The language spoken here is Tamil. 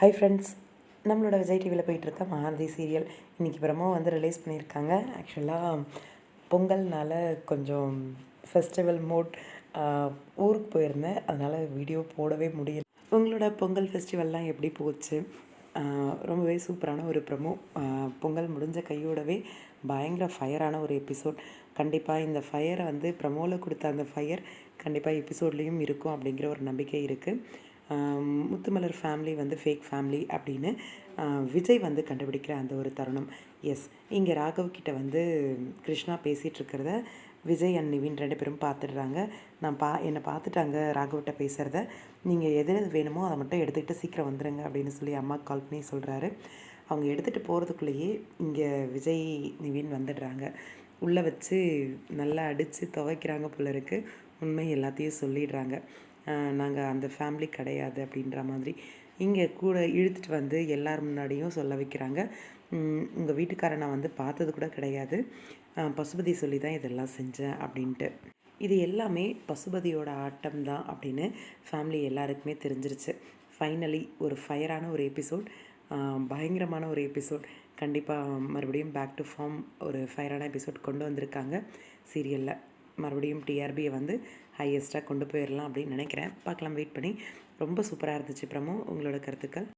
ஹை ஃப்ரெண்ட்ஸ் நம்மளோட விஜய் டிவியில் போயிட்டுருக்க மகாநதி சீரியல் இன்றைக்கி பிரமோ வந்து ரிலீஸ் பண்ணியிருக்காங்க. ஆக்சுவலாக பொங்கல்னால கொஞ்சம் ஃபெஸ்டிவல் மோட் ஊருக்கு போயிருந்தேன். அதனால் வீடியோ போடவே முடியல. உங்களோட பொங்கல் ஃபெஸ்டிவல்லாம் எப்படி போச்சு? ரொம்பவே சூப்பரான ஒரு ப்ரமோ. பொங்கல் முடிஞ்ச கையோடவே பயங்கர ஃபயரான ஒரு எபிசோட் கண்டிப்பாக இந்த ஃபயரை வந்து ப்ரமோவில் கொடுத்த அந்த ஃபயர் கண்டிப்பாக எபிசோட்லேயும் இருக்கும் அப்படிங்கிற ஒரு நம்பிக்கை இருக்குது முத்துமலர் ஃபேமிலி வந்து ஃபேக் ஃபேமிலி அப்படின்னு விஜய் வந்து கண்டுபிடிக்கிற அந்த ஒரு தருணம். எஸ் இங்கே ராகவ் கிட்ட வந்து கிருஷ்ணா பேசிகிட்டு இருக்கிறத விஜய் அண்ட் நிவின் ரெண்டு பேரும் பார்த்துடுறாங்க. நான் பா என்னை பார்த்துட்டாங்க ராகவ்கிட்ட பேசுகிறத நீங்கள் எது எது வேணுமோ அதை மட்டும் எடுத்துக்கிட்டு சீக்கிரம் வந்துடுங்க அப்படின்னு சொல்லி அம்மா கால் பண்ணி சொல்கிறாரு அவங்க எடுத்துகிட்டு போகிறதுக்குள்ளேயே இங்கே விஜய் நிவின் வந்துடுறாங்க. உள்ளே வச்சு நல்லா அடித்து துவைக்கிறாங்க போல இருக்குது உண்மை எல்லாத்தையும் சொல்லிடுறாங்க. நாங்கள் அந்த ஃபேமிலி கிடையாது அப்படின்ற மாதிரி இங்கே கூட இழுத்துட்டு வந்து எல்லார் முன்னாடியும் சொல்ல வைக்கிறாங்க. உங்கள் வீட்டுக்காரை நான் வந்து பார்த்தது கூட கிடையாது. பசுபதி சொல்லி தான் இதெல்லாம் செஞ்சேன் அப்படின்ட்டு. இது எல்லாமே பசுபதியோட ஆட்டம் தான் அப்படின்னு ஃபேமிலி எல்லாருக்குமே தெரிஞ்சிருச்சு. ஃபைனலி ஒரு ஃபயரான ஒரு எபிசோட் பயங்கரமான ஒரு எபிசோட் கண்டிப்பாக மறுபடியும் பேக் டு ஃபார்ம் ஒரு ஃபயரான எபிசோட் கொண்டு வந்திருக்காங்க சீரியலில் மறுபடியும் டிஆர்பியை வந்து ஹையஸ்ட்டாக கொண்டு போயிடலாம் அப்படின்னு நினைக்கிறேன். பார்க்கலாம் வெயிட் பண்ணி. ரொம்ப சூப்பராக இருந்துச்சு பிரமோ. உங்களோட கருத்துக்கள்?